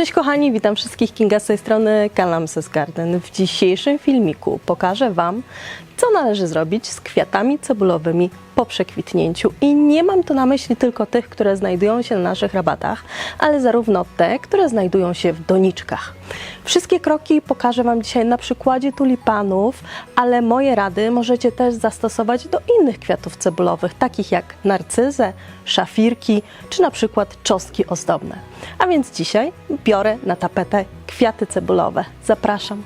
Cześć kochani, witam wszystkich Kinga z tej strony Calamses Garden. W dzisiejszym filmiku pokażę Wam, co należy zrobić z kwiatami cebulowymi po przekwitnięciu. I nie mam tu na myśli tylko tych, które znajdują się na naszych rabatach, ale zarówno te, które znajdują się w doniczkach. Wszystkie kroki pokażę Wam dzisiaj na przykładzie tulipanów, ale moje rady możecie też zastosować do innych kwiatów cebulowych, takich jak narcyzę, szafirki czy na przykład czosnki ozdobne. A więc dzisiaj biorę na tapetę kwiaty cebulowe. Zapraszam.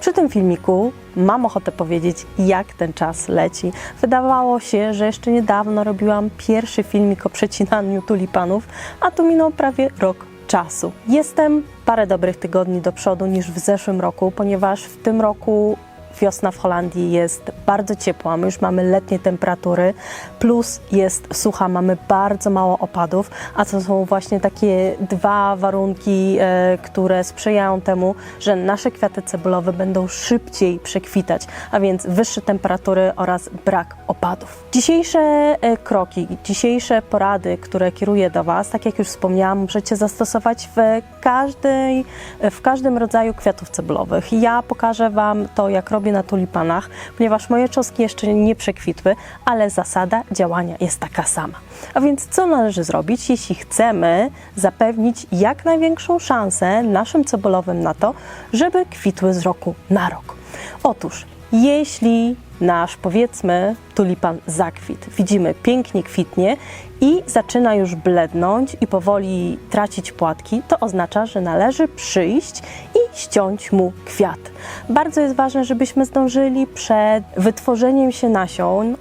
Przy tym filmiku mam ochotę powiedzieć, jak ten czas leci. Wydawało się, że jeszcze niedawno robiłam pierwszy filmik o przecinaniu tulipanów, a tu minął prawie rok czasu. Jestem parę dobrych tygodni do przodu niż w zeszłym roku, ponieważ w tym roku wiosna w Holandii jest bardzo ciepła, my już mamy letnie temperatury, plus jest sucha, mamy bardzo mało opadów, a to są właśnie takie dwa warunki, e, które sprzyjają temu, że nasze kwiaty cebulowe będą szybciej przekwitać, a więc wyższe temperatury oraz brak opadów. Dzisiejsze e, kroki, dzisiejsze porady, które kieruję do Was, tak jak już wspomniałam, możecie zastosować w, każdej, w każdym rodzaju kwiatów cebulowych. Ja pokażę Wam to, jak robię na tulipanach, ponieważ moje czosnki jeszcze nie przekwitły, ale zasada działania jest taka sama. A więc co należy zrobić, jeśli chcemy zapewnić jak największą szansę naszym cebulowym na to, żeby kwitły z roku na rok? Otóż, jeśli nasz, powiedzmy, tulipan zakwit, widzimy pięknie kwitnie i zaczyna już blednąć i powoli tracić płatki, to oznacza, że należy przyjść i ściąć mu kwiat. Bardzo jest ważne, żebyśmy zdążyli przed wytworzeniem się nasion,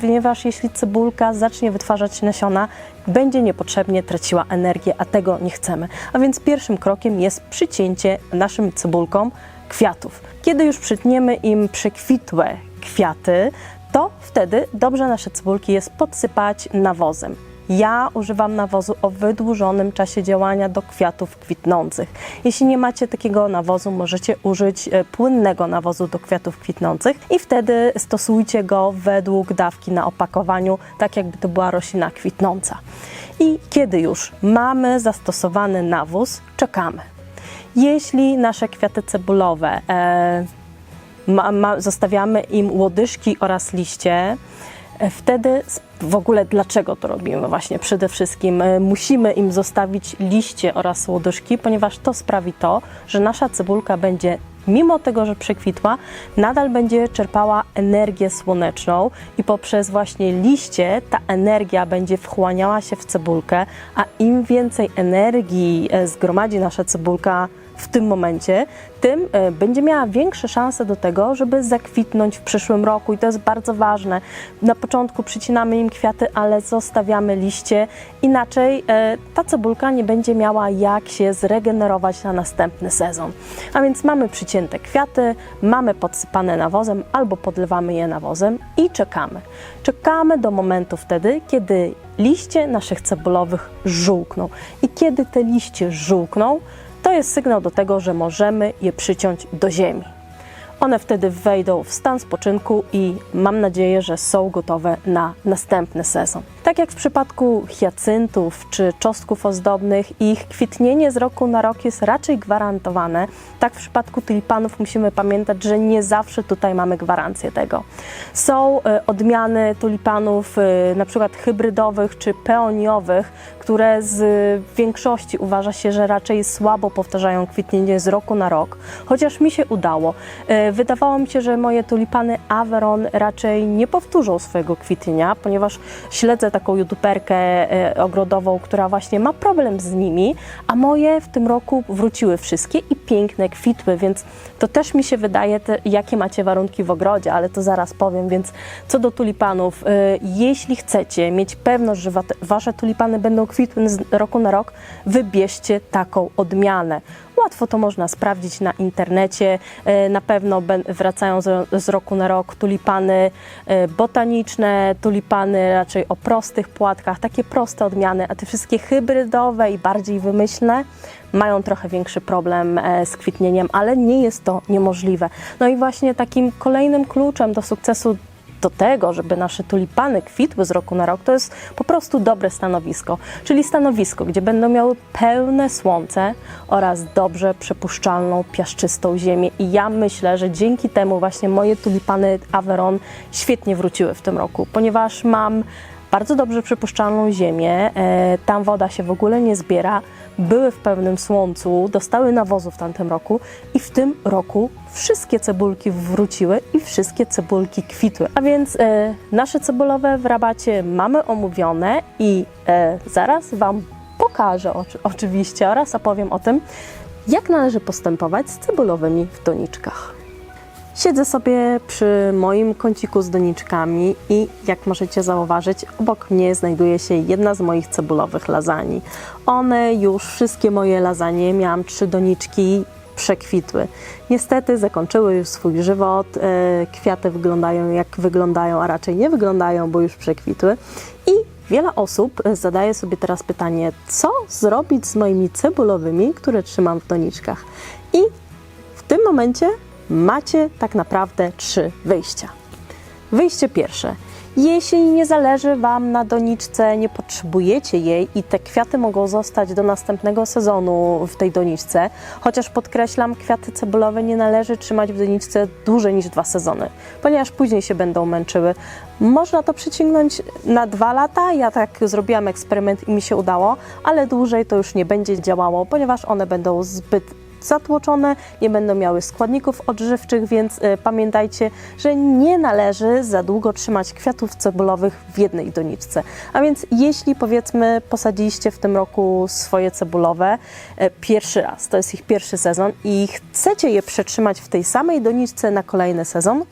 ponieważ jeśli cebulka zacznie wytwarzać nasiona, będzie niepotrzebnie traciła energię, a tego nie chcemy. A więc pierwszym krokiem jest przycięcie naszym cebulkom kwiatów. Kiedy już przytniemy im przekwitłe kwiaty, to wtedy dobrze nasze cebulki jest podsypać nawozem. Ja używam nawozu o wydłużonym czasie działania do kwiatów kwitnących. Jeśli nie macie takiego nawozu, możecie użyć e, płynnego nawozu do kwiatów kwitnących i wtedy stosujcie go według dawki na opakowaniu, tak jakby to była roślina kwitnąca. I kiedy już mamy zastosowany nawóz, czekamy. Jeśli nasze kwiaty cebulowe e, ma, ma, zostawiamy im łodyżki oraz liście, wtedy s- w ogóle dlaczego to robimy? Właśnie przede wszystkim e, musimy im zostawić liście oraz łodyżki, ponieważ to sprawi to, że nasza cebulka będzie mimo tego, że przekwitła, nadal będzie czerpała energię słoneczną i poprzez właśnie liście ta energia będzie wchłaniała się w cebulkę, a im więcej energii e, zgromadzi nasza cebulka w tym momencie, tym e, będzie miała większe szanse do tego, żeby zakwitnąć w przyszłym roku i to jest bardzo ważne. Na początku przycinamy im kwiaty, ale zostawiamy liście, inaczej e, ta cebulka nie będzie miała jak się zregenerować na następny sezon. A więc mamy przycięte kwiaty, mamy podsypane nawozem albo podlewamy je nawozem i czekamy. Czekamy do momentu wtedy, kiedy liście naszych cebulowych żółkną. I kiedy te liście żółkną, to jest sygnał do tego, że możemy je przyciąć do ziemi. One wtedy wejdą w stan spoczynku i mam nadzieję, że są gotowe na następny sezon. Tak jak w przypadku hiacyntów czy czosnków ozdobnych, ich kwitnienie z roku na rok jest raczej gwarantowane. Tak w przypadku tulipanów musimy pamiętać, że nie zawsze tutaj mamy gwarancję tego. Są e, odmiany tulipanów, e, na przykład hybrydowych czy peoniowych, które z większości uważa się, że raczej słabo powtarzają kwitnienie z roku na rok, chociaż mi się udało. E, Wydawało mi się, że moje tulipany Averon raczej nie powtórzą swojego kwitnienia, ponieważ śledzę taką youtuberkę e, ogrodową, która właśnie ma problem z nimi, a moje w tym roku wróciły wszystkie i piękne kwitły, więc to też mi się wydaje, te, jakie macie warunki w ogrodzie, ale to zaraz powiem, więc co do tulipanów, e, jeśli chcecie mieć pewność, że wa- wasze tulipany będą kwitły z roku na rok, wybierzcie taką odmianę. Łatwo to można sprawdzić na internecie. E, Na pewno wracają z, z roku na rok tulipany e, botaniczne, tulipany raczej o prostych płatkach, takie proste odmiany, a te wszystkie hybrydowe i bardziej wymyślne mają trochę większy problem e, z kwitnieniem, ale nie jest to niemożliwe. No i właśnie takim kolejnym kluczem do sukcesu do tego, żeby nasze tulipany kwitły z roku na rok, to jest po prostu dobre stanowisko. Czyli stanowisko, gdzie będą miały pełne słońce oraz dobrze przepuszczalną, piaszczystą ziemię. I ja myślę, że dzięki temu właśnie moje tulipany Averon świetnie wróciły w tym roku, ponieważ mam bardzo dobrze przepuszczalną ziemię, e, tam woda się w ogóle nie zbiera, były w pełnym słońcu, dostały nawozu w tamtym roku i w tym roku wszystkie cebulki wróciły i wszystkie cebulki kwitły. A więc e, nasze cebulowe w rabacie mamy omówione i e, zaraz Wam pokażę oczy, oczywiście oraz opowiem o tym, jak należy postępować z cebulowymi w doniczkach. Siedzę sobie przy moim kąciku z doniczkami i jak możecie zauważyć, obok mnie znajduje się jedna z moich cebulowych lasagne. One już wszystkie moje lasagne, miałam trzy doniczki, przekwitły. Niestety zakończyły już swój żywot, e, kwiaty wyglądają jak wyglądają, a raczej nie wyglądają, bo już przekwitły. I wiele osób e, zadaje sobie teraz pytanie, co zrobić z moimi cebulowymi, które trzymam w doniczkach. I w tym momencie macie tak naprawdę trzy wyjścia. Wyjście pierwsze. Jeśli nie zależy Wam na doniczce, nie potrzebujecie jej i te kwiaty mogą zostać do następnego sezonu w tej doniczce, chociaż podkreślam, kwiaty cebulowe nie należy trzymać w doniczce dłużej niż dwa sezony, ponieważ później się będą męczyły. Można to przyciągnąć na dwa lata, ja tak zrobiłam eksperyment i mi się udało, ale dłużej to już nie będzie działało, ponieważ one będą zbyt zatłoczone, nie będą miały składników odżywczych, więc y, pamiętajcie, że nie należy za długo trzymać kwiatów cebulowych w jednej doniczce. A więc jeśli powiedzmy posadziliście w tym roku swoje cebulowe y, pierwszy raz, to jest ich pierwszy sezon i chcecie je przetrzymać w tej samej doniczce na kolejny sezon,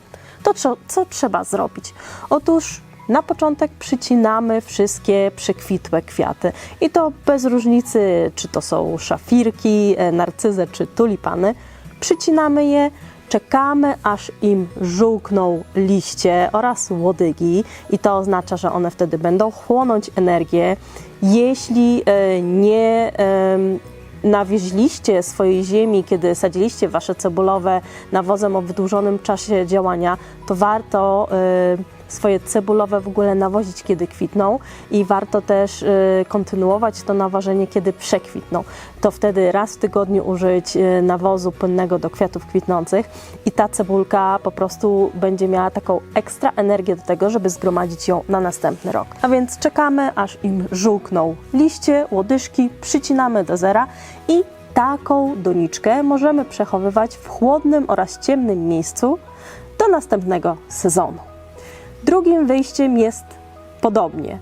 to co, co trzeba zrobić? Otóż na początek przycinamy wszystkie przekwitłe kwiaty i to bez różnicy, czy to są szafirki, e, narcyzy czy tulipany. Przycinamy je, czekamy aż im żółkną liście oraz łodygi i to oznacza, że one wtedy będą chłonąć energię. Jeśli e, nie nawieźliście swojej ziemi, kiedy sadziliście wasze cebulowe nawozem o wydłużonym czasie działania, to warto y, swoje cebulowe w ogóle nawozić, kiedy kwitną i warto też y, kontynuować to nawożenie, kiedy przekwitną. To wtedy raz w tygodniu użyć y, nawozu płynnego do kwiatów kwitnących i ta cebulka po prostu będzie miała taką ekstra energię do tego, żeby zgromadzić ją na następny rok. A więc czekamy, aż im żółkną liście, łodyżki, przycinamy do zera i taką doniczkę możemy przechowywać w chłodnym oraz ciemnym miejscu do następnego sezonu. Drugim wyjściem jest podobnie.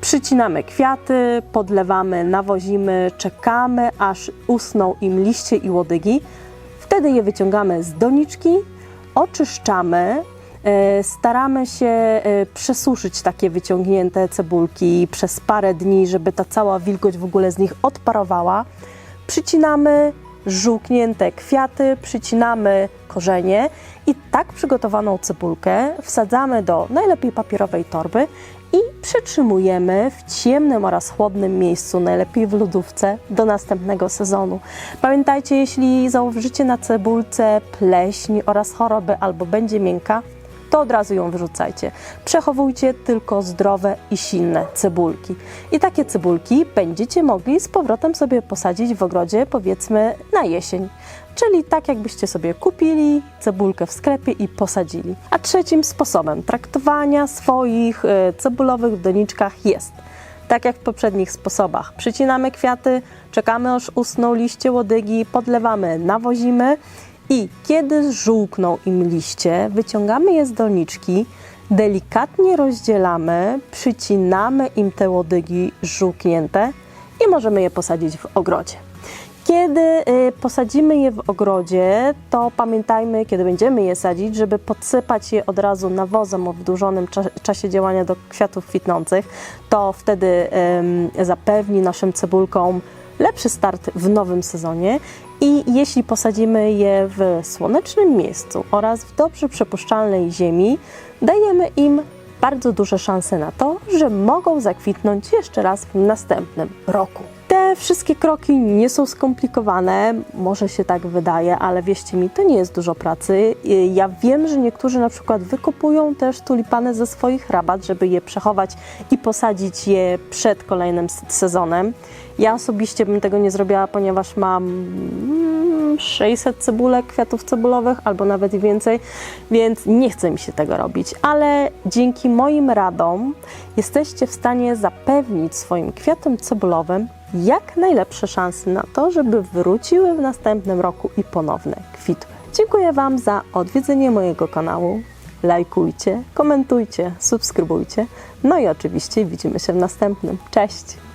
Przycinamy kwiaty, podlewamy, nawozimy, czekamy, aż usną im liście i łodygi. Wtedy je wyciągamy z doniczki, oczyszczamy, e, staramy się e, przesuszyć takie wyciągnięte cebulki przez parę dni, żeby ta cała wilgoć w ogóle z nich odparowała. Przycinamy żółknięte kwiaty, przycinamy korzenie i tak przygotowaną cebulkę wsadzamy do najlepiej papierowej torby i przetrzymujemy w ciemnym oraz chłodnym miejscu, najlepiej w lodówce, do następnego sezonu. Pamiętajcie, jeśli założycie na cebulce pleśń oraz choroby albo będzie miękka, to od razu ją wyrzucajcie. Przechowujcie tylko zdrowe i silne cebulki. I takie cebulki będziecie mogli z powrotem sobie posadzić w ogrodzie, powiedzmy na jesień. Czyli tak, jakbyście sobie kupili cebulkę w sklepie i posadzili. A trzecim sposobem traktowania swoich e, cebulowych w doniczkach jest tak jak w poprzednich sposobach. Przycinamy kwiaty, czekamy aż usną liście łodygi, podlewamy, nawozimy i kiedy żółkną im liście, wyciągamy je z doniczki, delikatnie rozdzielamy, przycinamy im te łodygi żółknięte i możemy je posadzić w ogrodzie. Kiedy y, posadzimy je w ogrodzie, to pamiętajmy, kiedy będziemy je sadzić, żeby podsypać je od razu nawozem o wydłużonym cza- czasie działania do kwiatów kwitnących. To wtedy zapewni naszym cebulkom lepszy start w nowym sezonie. I jeśli posadzimy je w słonecznym miejscu oraz w dobrze przepuszczalnej ziemi, dajemy im bardzo duże szanse na to, że mogą zakwitnąć jeszcze raz w następnym roku. Te wszystkie kroki nie są skomplikowane, może się tak wydaje, ale wierzcie mi, to nie jest dużo pracy. Y, Ja wiem, że niektórzy na przykład wykopują też tulipany ze swoich rabat, żeby je przechować i posadzić je przed kolejnym sezonem. Ja osobiście bym tego nie zrobiła, ponieważ mam mm, 600 cebulek, kwiatów cebulowych albo nawet więcej, więc nie chce mi się tego robić. Ale dzięki moim radom jesteście w stanie zapewnić swoim kwiatom cebulowym jak najlepsze szanse na to, żeby wróciły w następnym roku i ponowne kwitły. Dziękuję Wam za odwiedzenie mojego kanału. Lajkujcie, komentujcie, subskrybujcie. No i oczywiście widzimy się w następnym. Cześć!